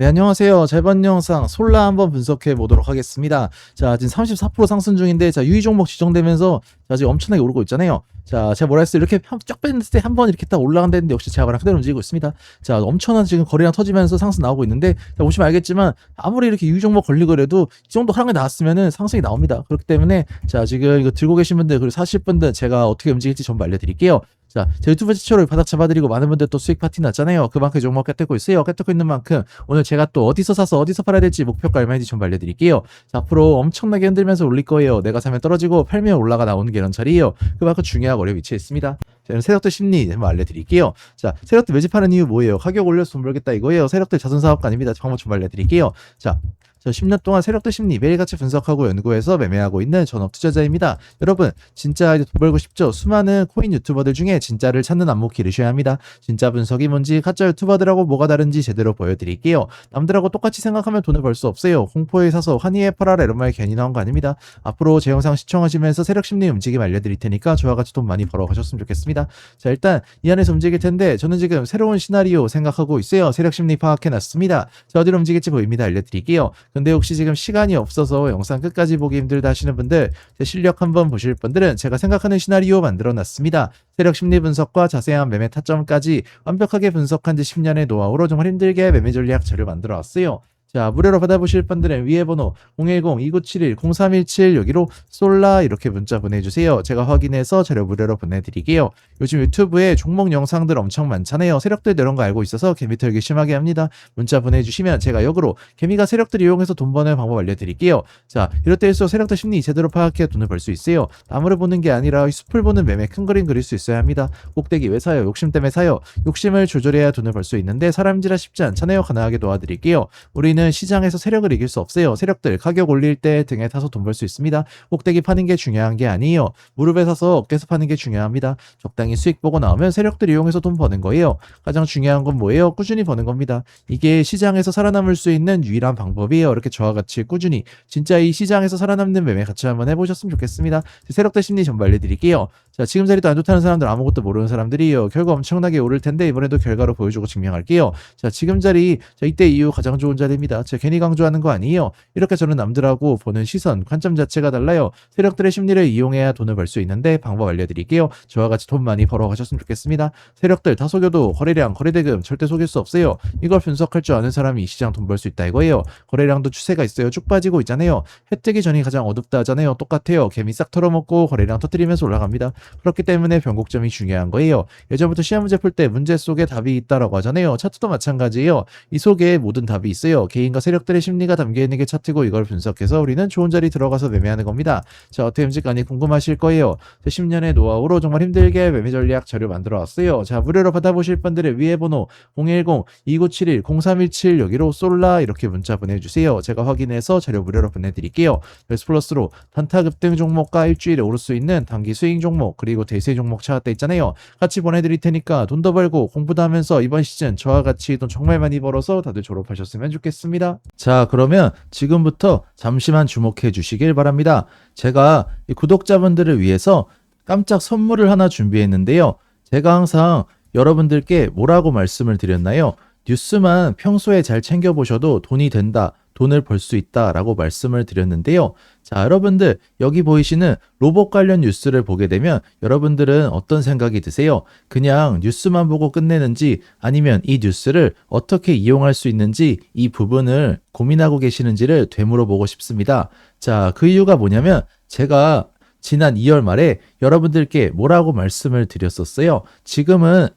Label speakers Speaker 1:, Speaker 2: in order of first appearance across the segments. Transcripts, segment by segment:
Speaker 1: 네, 안녕하세요. 자, 이번 영상 솔라 한번 분석해 보도록 하겠습니다. 자, 지금 34% 상승 중인데, 자, 유의 종목 지정되면서, 자, 지금 엄청나게 오르고 있잖아요. 자, 제가 뭐라 했어요? 이렇게 한- 쫙 뺐을 때 한 번 이렇게 딱 올라간다는데, 역시 제가 말한 그대로 움직이고 있습니다. 자, 엄청난 지금 거래량 터지면서 상승 나오고 있는데, 자, 보시면 알겠지만, 아무리 이렇게 유의 종목 걸리고 그래도, 이 정도 하락이 나왔으면은 상승이 나옵니다. 그렇기 때문에, 자, 지금 이거 들고 계신 분들, 그리고 사실 분들, 제가 어떻게 움직일지 전부 알려드릴게요. 자, 제 유튜브 최초로 바닥 잡아드리고 많은 분들 또 수익 파티 났잖아요. 그만큼 종목 깨뜨고 있어요. 깨뜨고 있는 만큼 오늘 제가 또 어디서 사서 어디서 팔아야 될지 목표가 얼마인지 좀 알려드릴게요. 자, 앞으로 엄청나게 흔들면서 올릴 거예요. 내가 사면 떨어지고 팔면 올라가 나오는 게 이런 자리예요. 그만큼 중요하고 어려 위치에 있습니다. 자, 세력들 심리 한번 알려드릴게요. 자, 세력들 매집하는 이유 뭐예요? 가격 올려서 돈 벌겠다 이거예요. 세력들 자선사업가 아닙니다. 방법 좀 알려드릴게요. 자, 저 10년 동안 세력들 심리 매일같이 분석하고 연구해서 매매하고 있는 전업 투자자입니다. 여러분, 진짜 돈 벌고 싶죠? 수많은 코인 유튜버들 중에 진짜를 찾는 안목 기르셔야 합니다. 진짜 분석이 뭔지 가짜 유튜버들하고 뭐가 다른지 제대로 보여드릴게요. 남들하고 똑같이 생각하면 돈을 벌 수 없어요. 공포에 사서 환희에 팔아라 이런 말 괜히 나온 거 아닙니다. 앞으로 제 영상 시청하시면서 세력 심리 움직임 알려드릴 테니까 저와 같이 돈 많이 벌어 가셨으면 좋겠습니다. 자, 일단 이 안에서 움직일 텐데 저는 지금 새로운 시나리오 생각하고 있어요. 세력 심리 파악해 놨습니다. 자, 어디로 움직일지 보입니다. 알려드릴게요. 근데 혹시 지금 시간이 없어서 영상 끝까지 보기 힘들다 하시는 분들 제 실력 한번 보실 분들은 제가 생각하는 시나리오 만들어 놨습니다. 세력 심리 분석과 자세한 매매 타점까지 완벽하게 분석한 지 10년의 노하우로 정말 힘들게 매매 전략 자료 만들어 왔어요. 자, 무료로 받아보실 분들은 위에 번호 010-2971-0317 여기로 솔라 이렇게 문자 보내주세요. 제가 확인해서 자료 무료로 보내드릴게요. 요즘 유튜브에 종목 영상들 엄청 많잖아요. 세력들 이런 거 알고 있어서 개미 털기 심하게 합니다. 문자 보내주시면 제가 역으로 개미가 세력들 이용해서 돈 버는 방법 알려드릴게요. 자, 이럴 때일수록 세력들 심리 제대로 파악해 돈을 벌 수 있어요. 나무를 보는 게 아니라 이 숲을 보는 매매 큰 그림 그릴 수 있어야 합니다. 꼭대기 왜 사요? 욕심 때문에 사요. 욕심을 조절해야 돈을 벌 수 있는데 사람지라 쉽지 않잖아요. 가능하게 도와드릴게요. 우리는 시장에서 세력을 이길 수 없어요. 세력들 가격 올릴 때 등에 타서 돈 벌 수 있습니다. 꼭대기 파는 게 중요한 게 아니에요. 무릎에 사서 어깨에서 파는 게 중요합니다. 적당히 수익 보고 나오면 세력들 이용해서 돈 버는 거예요. 가장 중요한 건 뭐예요? 꾸준히 버는 겁니다. 이게 시장에서 살아남을 수 있는 유일한 방법이에요. 이렇게 저와 같이 꾸준히 진짜 이 시장에서 살아남는 매매 같이 한번 해보셨으면 좋겠습니다. 세력들 심리 전부 알려드릴게요. 자, 지금 자리도 안 좋다는 사람들 아무것도 모르는 사람들이에요. 결과 엄청나게 오를 텐데 이번에도 결과로 보여주고 증명할게요. 자, 지금 자리, 자, 이때 이후 가장 좋은 자리입니다. 제가 괜히 강조하는 거 아니에요. 이렇게 저는 남들하고 보는 시선, 관점 자체가 달라요. 세력들의 심리를 이용해야 돈을 벌 수 있는데 방법 알려드릴게요. 저와 같이 돈 많이 벌어 가셨으면 좋겠습니다. 세력들 다 속여도 거래량, 거래대금 절대 속일 수 없어요. 이걸 분석할 줄 아는 사람이 이 시장 돈 벌 수 있다 이거예요. 거래량도 추세가 있어요. 쭉 빠지고 있잖아요. 해 뜨기 전이 가장 어둡다 하잖아요. 똑같아요. 개미 싹 털어먹고 거래량 터뜨리면서 올라갑니다. 그렇기 때문에 변곡점이 중요한 거예요. 예전부터 시험 문제 풀 때 문제 속에 답이 있다라고 하잖아요. 차트도 마찬가지예요. 이 속에 모든 답이 있어요. 개 인과 세력들의 심리가 담겨 있는 게 차트고 이걸 분석해서 우리는 좋은 자리 들어가서 매매하는 겁니다. 자, 어떻게 움직하니 궁금하실 거예요. 제 10년의 노하우로 정말 힘들게 매매 전략 자료 만들어 왔어요. 자, 무료로 받아보실 분들의 위에 번호 010-2971-0317 여기로 솔라 이렇게 문자 보내주세요. 제가 확인해서 자료 무료로 보내드릴게요. 베스 플러스로 단타 급등 종목과 일주일에 오를 수 있는 단기 스윙 종목 그리고 대세 종목 찾았다 있잖아요. 같이 보내드릴 테니까 돈도 벌고 공부도 하면서 이번 시즌 저와 같이 돈 정말 많이 벌어서 다들 졸업하셨으면 좋겠습니다. 자, 그러면 지금부터 잠시만 주목해 주시길 바랍니다. 제가 이 구독자분들을 위해서 깜짝 선물을 하나 준비했는데요. 제가 항상 여러분들께 뭐라고 말씀을 드렸나요? 뉴스만 평소에 잘 챙겨보셔도 돈이 된다, 돈을 벌 수 있다 라고 말씀을 드렸는데요. 자, 여러분들, 여기 보이시는 로봇 관련 뉴스를 보게 되면 여러분들은 어떤 생각이 드세요? 그냥 뉴스만 보고 끝내는지 아니면 이 뉴스를 어떻게 이용할 수 있는지 이 부분을 고민하고 계시는지를 되물어 보고 싶습니다. 자, 그 이유가 뭐냐면 제가 지난 2월 말에 여러분들께 뭐라고 말씀을 드렸었어요. 지금은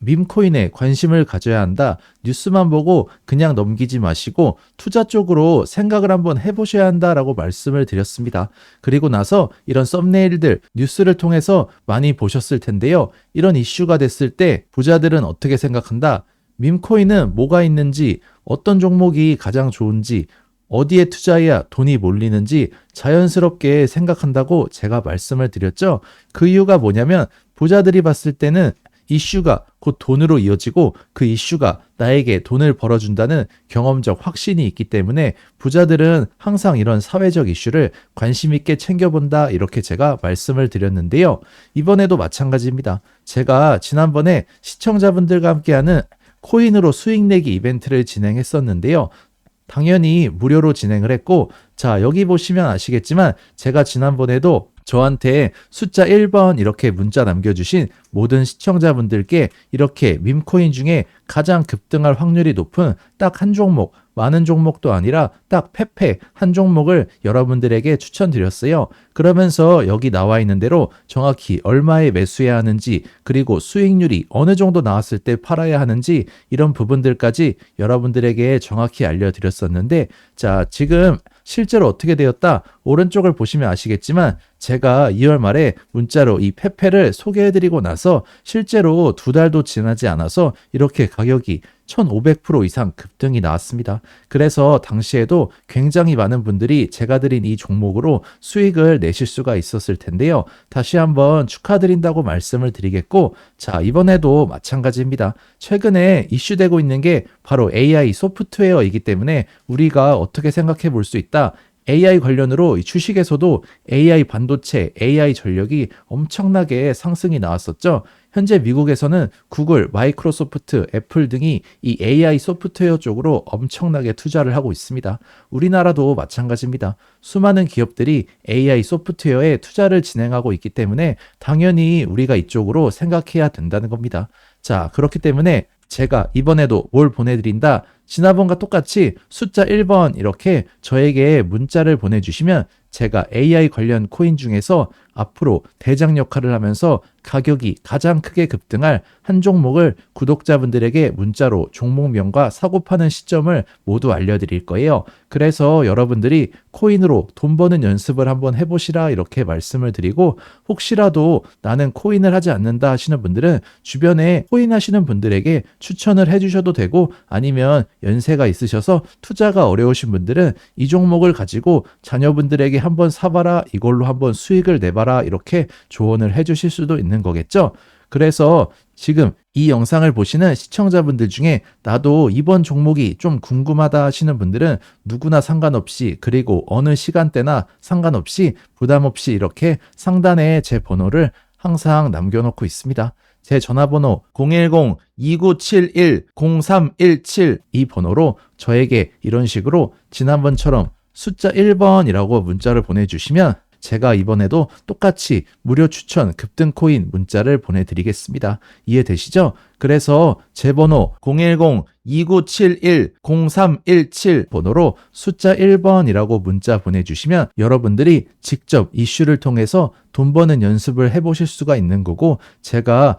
Speaker 1: 밈코인에 관심을 가져야 한다. 뉴스만 보고 그냥 넘기지 마시고 투자 쪽으로 생각을 한번 해보셔야 한다라고 말씀을 드렸습니다. 그리고 나서 이런 썸네일들 뉴스를 통해서 많이 보셨을 텐데요. 이런 이슈가 됐을 때 부자들은 어떻게 생각한다? 밈코인은 뭐가 있는지 어떤 종목이 가장 좋은지 어디에 투자해야 돈이 몰리는지 자연스럽게 생각한다고 제가 말씀을 드렸죠. 그 이유가 뭐냐면 부자들이 봤을 때는 이슈가 곧 돈으로 이어지고 그 이슈가 나에게 돈을 벌어준다는 경험적 확신이 있기 때문에 부자들은 항상 이런 사회적 이슈를 관심 있게 챙겨본다 이렇게 제가 말씀을 드렸는데요. 이번에도 마찬가지입니다. 제가 지난번에 시청자분들과 함께하는 코인으로 수익 내기 이벤트를 진행했었는데요. 당연히 무료로 진행을 했고, 자, 여기 보시면 아시겠지만, 제가 지난번에도 저한테 숫자 1번 이렇게 문자 남겨주신 모든 시청자분들께 이렇게 밈코인 중에 가장 급등할 확률이 높은 딱 한 종목, 많은 종목도 아니라 딱 페페 한 종목을 여러분들에게 추천드렸어요. 그러면서 여기 나와 있는 대로 정확히 얼마에 매수해야 하는지 그리고 수익률이 어느 정도 나왔을 때 팔아야 하는지 이런 부분들까지 여러분들에게 정확히 알려드렸었는데 자 지금 실제로 어떻게 되었다? 오른쪽을 보시면 아시겠지만 제가 2월 말에 문자로 이 페페를 소개해드리고 나서 실제로 두 달도 지나지 않아서 이렇게 가격이 1500% 이상 급등이 나왔습니다. 그래서 당시에도 굉장히 많은 분들이 제가 드린 이 종목으로 수익을 내실 수가 있었을 텐데요. 다시 한번 축하드린다고 말씀을 드리겠고, 자, 이번에도 마찬가지입니다. 최근에 이슈되고 있는 게 바로 AI 소프트웨어이기 때문에 우리가 어떻게 생각해 볼 수 있다. AI 관련으로 이 주식에서도 AI 반도체, AI 전력이 엄청나게 상승이 나왔었죠. 현재 미국에서는 구글, 마이크로소프트, 애플 등이 이 AI 소프트웨어 쪽으로 엄청나게 투자를 하고 있습니다. 우리나라도 마찬가지입니다. 수많은 기업들이 AI 소프트웨어에 투자를 진행하고 있기 때문에 당연히 우리가 이쪽으로 생각해야 된다는 겁니다. 자, 그렇기 때문에 제가 이번에도 뭘 보내드린다. 지난번과 똑같이 숫자 1번 이렇게 저에게 문자를 보내주시면 제가 AI 관련 코인 중에서 앞으로 대장 역할을 하면서 가격이 가장 크게 급등할 한 종목을 구독자분들에게 문자로 종목명과 사고 파는 시점을 모두 알려드릴 거예요. 그래서 여러분들이 코인으로 돈 버는 연습을 한번 해보시라 이렇게 말씀을 드리고 혹시라도 나는 코인을 하지 않는다 하시는 분들은 주변에 코인 하시는 분들에게 추천을 해주셔도 되고 아니면 연세가 있으셔서 투자가 어려우신 분들은 이 종목을 가지고 자녀분들에게 한번 사봐라 이걸로 한번 수익을 내 봐라 이렇게 조언을 해주실 수도 있는 거겠죠. 그래서 지금 이 영상을 보시는 시청자분들 중에 나도 이번 종목이 좀 궁금하다 하시는 분들은 누구나 상관없이 그리고 어느 시간대나 상관없이 부담 없이 이렇게 상단에 제 번호를 항상 남겨놓고 있습니다. 제 전화번호 010-2971-0317 이 번호로 저에게 이런 식으로 지난번처럼 숫자 1번이라고 문자를 보내주시면 제가 이번에도 똑같이 무료 추천 급등 코인 문자를 보내드리겠습니다. 이해되시죠? 그래서 제 번호 010-2971-0317 번호로 숫자 1번이라고 문자 보내주시면 여러분들이 직접 이슈를 통해서 돈 버는 연습을 해보실 수가 있는 거고 제가